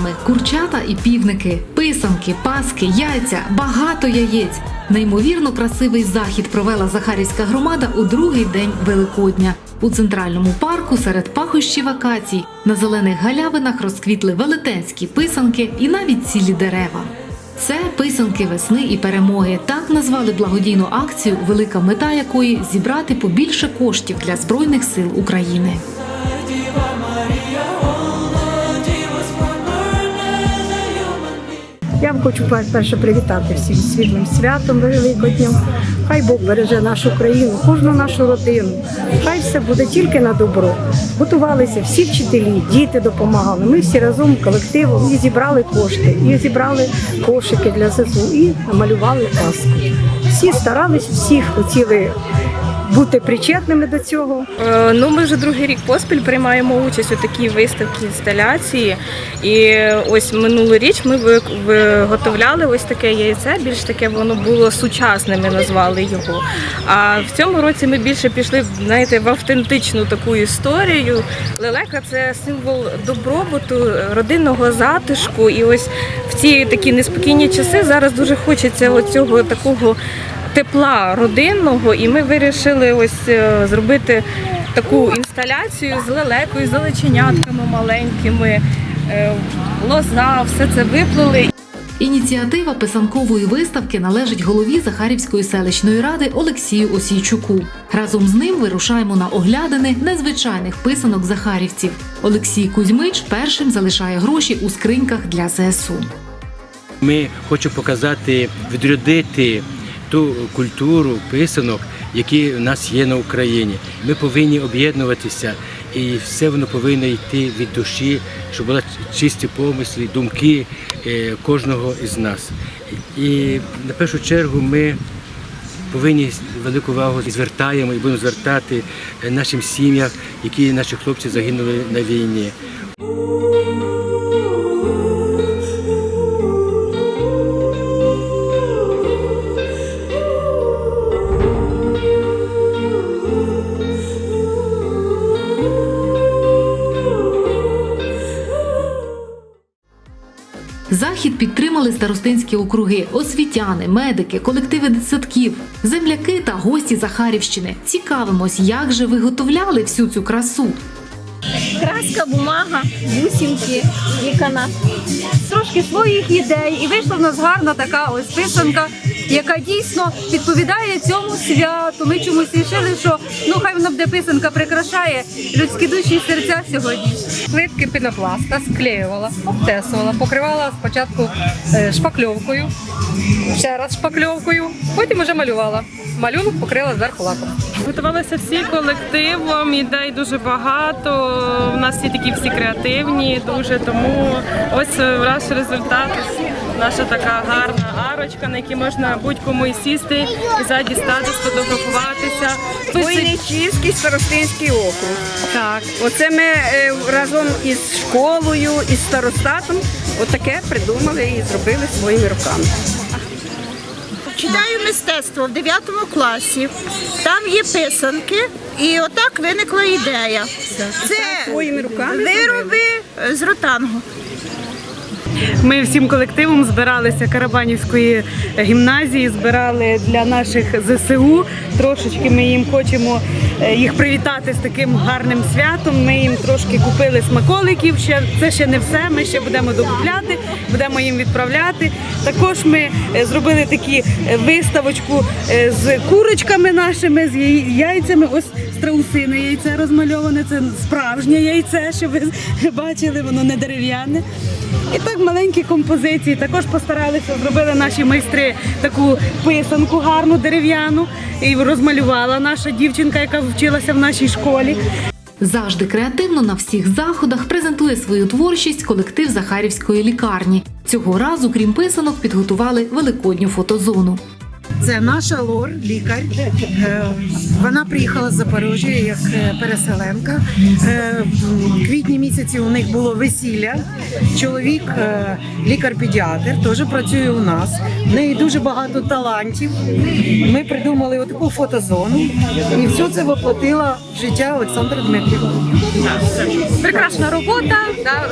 малятами, курчата і півники, писанки, паски, яйця, багато яєць. Неймовірно красивий захід провела Захарівська громада у другий день Великодня. У центральному парку серед пахощів акацій на зелених галявинах розквітли велетенські писанки і навіть цілі дерева. Це писанки весни і перемоги. Так назвали благодійну акцію, велика мета якої зібрати побільше коштів для збройних сил України. Я вам хочу пер- перше привітати всім світлим святом Великоднем. Хай Бог береже нашу країну, кожну нашу родину. Хай все буде тільки на добро. Готувалися всі вчителі, діти допомагали. Ми всі разом колективом і зібрали кошти, і зібрали кошики для ЗСУ, і намалювали казку. Всі старались, всі хотіли бути причетними до цього. Е, Ну, ми вже другий рік поспіль приймаємо участь у такій виставці інсталяції. І ось минулоріч ми виготовляли ось таке яйце. Більш таке воно було сучасним, ми назвали його. А в цьому році ми більше пішли, знаєте, в автентичну таку історію. Лелека це символ добробуту, родинного затишку. І ось в ці такі неспокійні часи зараз дуже хочеться оцього такого тепла родинного, і ми вирішили ось е, зробити таку інсталяцію з лелекою, з личенятками маленькими, е, лоза, все це виплели. Ініціатива писанкової виставки належить голові Захарівської селищної ради Олексію Осійчуку. Разом з ним вирушаємо на оглядини незвичайних писанок захарівців. Олексій Кузьмич першим залишає гроші у скриньках для ЗСУ. Ми хочемо показати, відродити ту культуру писанок, які в нас є на Україні. Ми повинні об'єднуватися, і все воно повинно йти від душі, щоб були чисті помисли, думки е, кожного із нас. І на першу чергу ми повинні велику увагу звертаємо і будемо звертати е, нашим сім'ям, які наші хлопці загинули на війні. Захід підтримали старостинські округи, освітяни, медики, колективи дитсадків, земляки та гості Захарівщини. Цікавимось, як же виготовляли всю цю красу. краска, бумага, бусинки, вікана. Трошки своїх ідей, і вийшла в нас гарна така ось писанка, яка дійсно відповідає цьому святу. Ми чомусь рішили, що ну хай вона буде писанка прикрашає людські душі і серця сьогодні. Плитки пінопласта склеювала, обтесувала, покривала спочатку е, шпакльовкою, ще раз шпакльовкою, потім вже малювала. Малюнок покрила зверху лаком. Готувалися всі колективом, ідей дуже багато. У нас всі такі всі креативні, дуже тому ось е, наш результат. Наша така гарна арочка, на якій можна будь-кому і сісти, і ззаді стати, сфотографуватися. Войничівський старостинський округ. Так. Оце ми е, разом із школою, із старостатом отаке придумали і зробили своїми руками. Читаю мистецтво в 9 класі. Там є писанки, і отак виникла ідея. Це своїми руками вироби з ротангу. Ми всім колективом збиралися Карабанівської гімназії, збирали для наших ЗСУ. Трошечки ми їм хочемо е, їх привітати з таким гарним святом. Ми їм трошки купили смаколиків. Ще це ще не все. Ми ще будемо докупляти, будемо їм відправляти. Також ми е, зробили такі е, виставочку з курочками нашими, з яйцями. Ось страусине яйце розмальоване. Це справжнє яйце, що ви бачили, воно не дерев'яне. І так маленькі композиції. Також постаралися, зробили наші майстри таку писанку гарну дерев'яну. І розмалювала наша дівчинка, яка вчилася в нашій школі. Завжди креативно на всіх заходах презентує свою творчість колектив Захарівської лікарні. Цього разу, крім писанок, підготували великодню фотозону. Це наша лор, лікар. Е, Вона приїхала з Запоріжжя як е, переселенка. Е, В квітні місяці у них було весілля. Чоловік, лікар-педіатр, теж працює у нас. В неї дуже багато талантів. Ми придумали таку фотозону, і все це воплотила в життя Олександра Дмитрівна. Прекрасна робота. Да,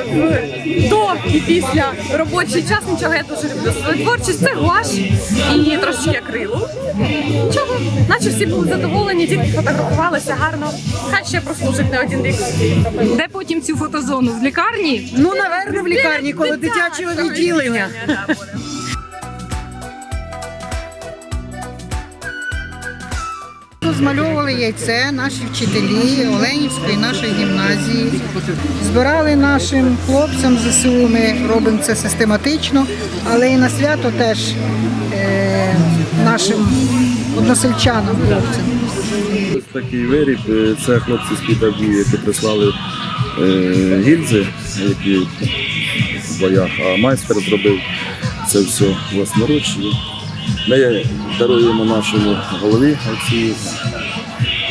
до і після робочий час нічого я дуже люблю свою творчість. Це гуаш і трошечки акрилу. Нічого, наче всі були задоволені, дітки фотографувалися гарно. Хай ще прослужить не один рік. Де потім цю фотозону? В лікарні? Ну, наверно, в лікарні, коло дитячого відділення. Змальовували яйце наші вчителі Оленівської нашої гімназії. Збирали нашим хлопцям ЗСУ. Ми робимо це систематично, але і на свято теж е, нашим односельчанам хлопцям. Ось такий виріб. Е, Це хлопці з педагогії, які прислали е, гільзи, які в боях, а майстер зробив це все власноруч. Ми даруємо нашому голові Олексію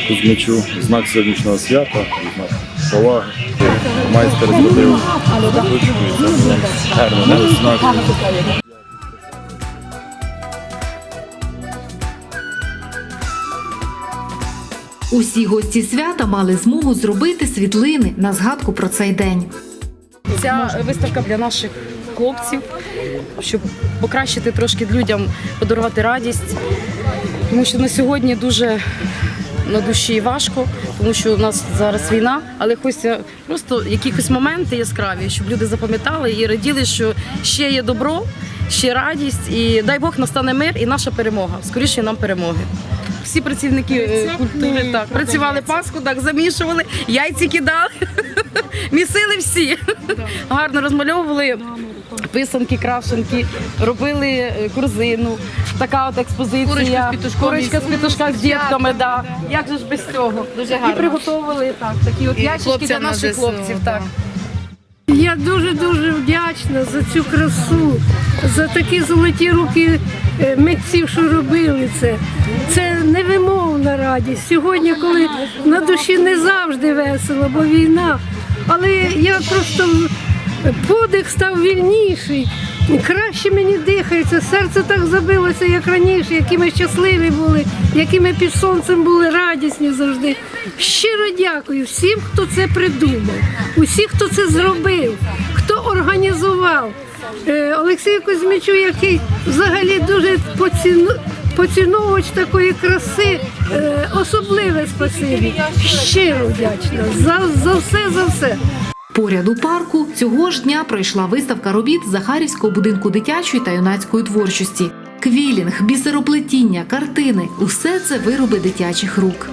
Кузьмичу знак сьогоднішнього свята, знак поваги. Майстер зробив ручку, і це було знак. Усі гості свята мали змогу зробити світлини на згадку про цей день. Ця виставка для наших хлопців, щоб покращити трошки людям, подарувати радість. Тому що на сьогодні дуже на душі важко, тому що у нас зараз війна, але хочеться просто якихось моменти яскраві, щоб люди запам'ятали і раділи, що ще є добро, ще радість, і дай Бог настане мир і наша перемога. Скоріше нам перемоги. Всі працівники е, культури так працювали Пасху, так замішували, яйці кидали, місили всі. Гарно розмальовували писанки, крашенки, робили е, корзину. Така от експозиція. Курочка з. Курочка з дітками, да. Як же ж без цього? Дуже гарно. І приготовили так, такі от ящички для наших хлопців. Так. Я дуже дуже вдячна за цю красу, за такі золоті руки е, митців, що робили це. Це невимовна радість. Сьогодні, коли на душі не завжди весело, бо війна. Але я просто подих став вільніший. Краще мені дихається, серце так забилося, як раніше, які ми щасливі були, які ми під сонцем були радісні завжди. Щиро дякую всім, хто це придумав, усім, хто це зробив, хто організував. Е, Олексію Кузьмічу, який взагалі дуже поціну... поціновувач такої краси, е, особливе спасибі. Щиро вдячна за, за все, за все. Поряд у парку цього ж дня пройшла виставка робіт Захарівського будинку дитячої та юнацької творчості. Квілінг, бісероплетіння, картини усе це вироби дитячих рук.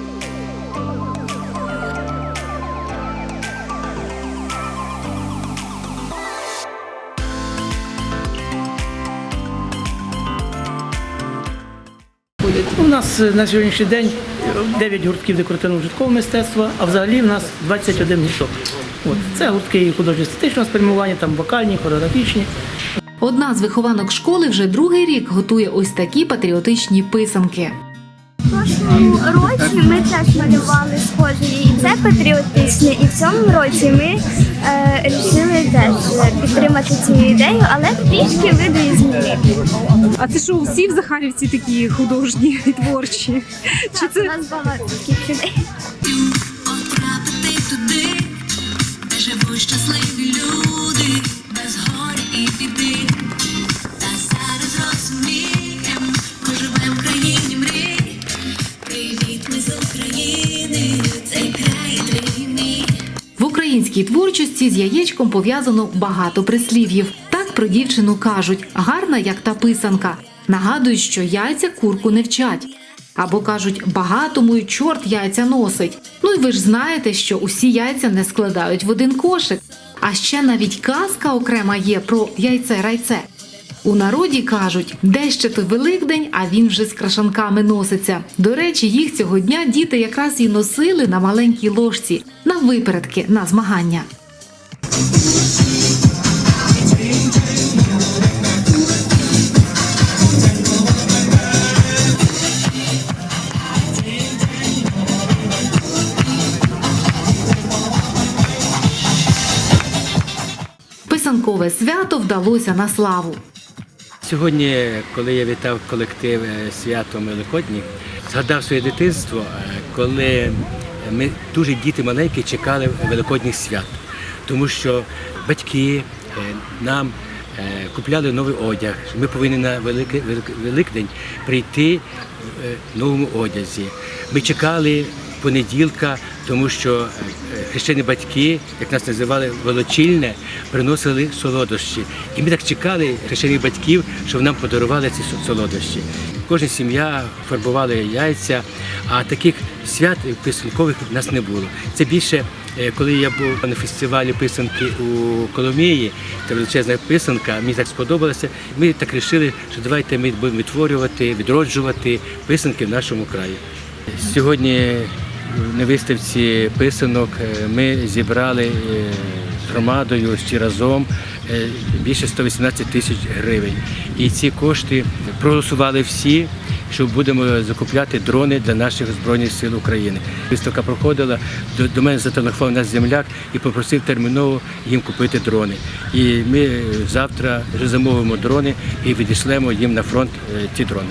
У нас е, на сьогоднішній день 9 гуртків декоративного житкового мистецтва, а взагалі в нас 21 гурток. От. Це гуртки і художньо-естетичного спрямування, там вокальні, хореографічні. Одна з вихованок школи вже другий рік готує ось такі патріотичні писанки. В році ми теж малювали схожі, і це патріотичне. І в цьому році ми е, рішили теж підтримати цю ідею, але трішки видоізмінити. А це що, всі в Захарівці такі художні і творчі? Так, у нас багато таких людей. Щасливі люди, без горя і біди. Та зараз розумієм, ми в країні мрій. Привіт, ми з України, цей край. В українській творчості з яєчком пов'язано багато прислів'їв. Так про дівчину кажуть: гарна, як та писанка. Нагадують, що яйця курку не вчать. Або кажуть, багатому й чорт яйця носить. Ну і ви ж знаєте, що усі яйця не складають в один кошик. А ще навіть казка окрема є про яйце-райце. У народі кажуть, де ще той Великдень, а він вже з крашанками носиться. До речі, їх цього дня діти якраз і носили на маленькій ложці на випередки на змагання. Писанкове свято вдалося на славу. Сьогодні, коли я вітав колектив е, святом Великодні, згадав своє дитинство, е, коли ми дуже діти маленькі чекали великодніх свят, тому що батьки е, нам купляли новий одяг. Ми повинні на Великдень прийти в новому одязі. Ми чекали понеділка, тому що е, хрещені батьки, як нас називали, волочільне, приносили солодощі. І ми так чекали хрещених батьків, щоб нам подарували ці солодощі. Кожна сім'я фарбувала яйця, а таких свят писанкових в нас не було. Це більше, е, коли я був на фестивалі писанки у Коломиї, це величезна писанка, мені так сподобалося. Ми так вирішили, що давайте ми будемо відтворювати, відроджувати писанки в нашому краї. Сьогодні на виставці писанок е, ми зібрали е, громадою всі разом е, більше 118 тисяч гривень. І ці кошти проголосували всі, що будемо закупляти дрони для наших збройних сил України. Виставка проходила до, мене зателефонував наш земляк і попросив терміново їм купити дрони. І ми завтра вже замовимо дрони і відійшлемо їм на фронт ті дрони.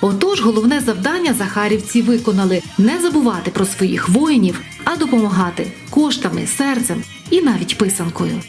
Отож, головне завдання захарівці виконали не забувати про своїх воїнів, а допомагати коштами, серцем і навіть писанкою.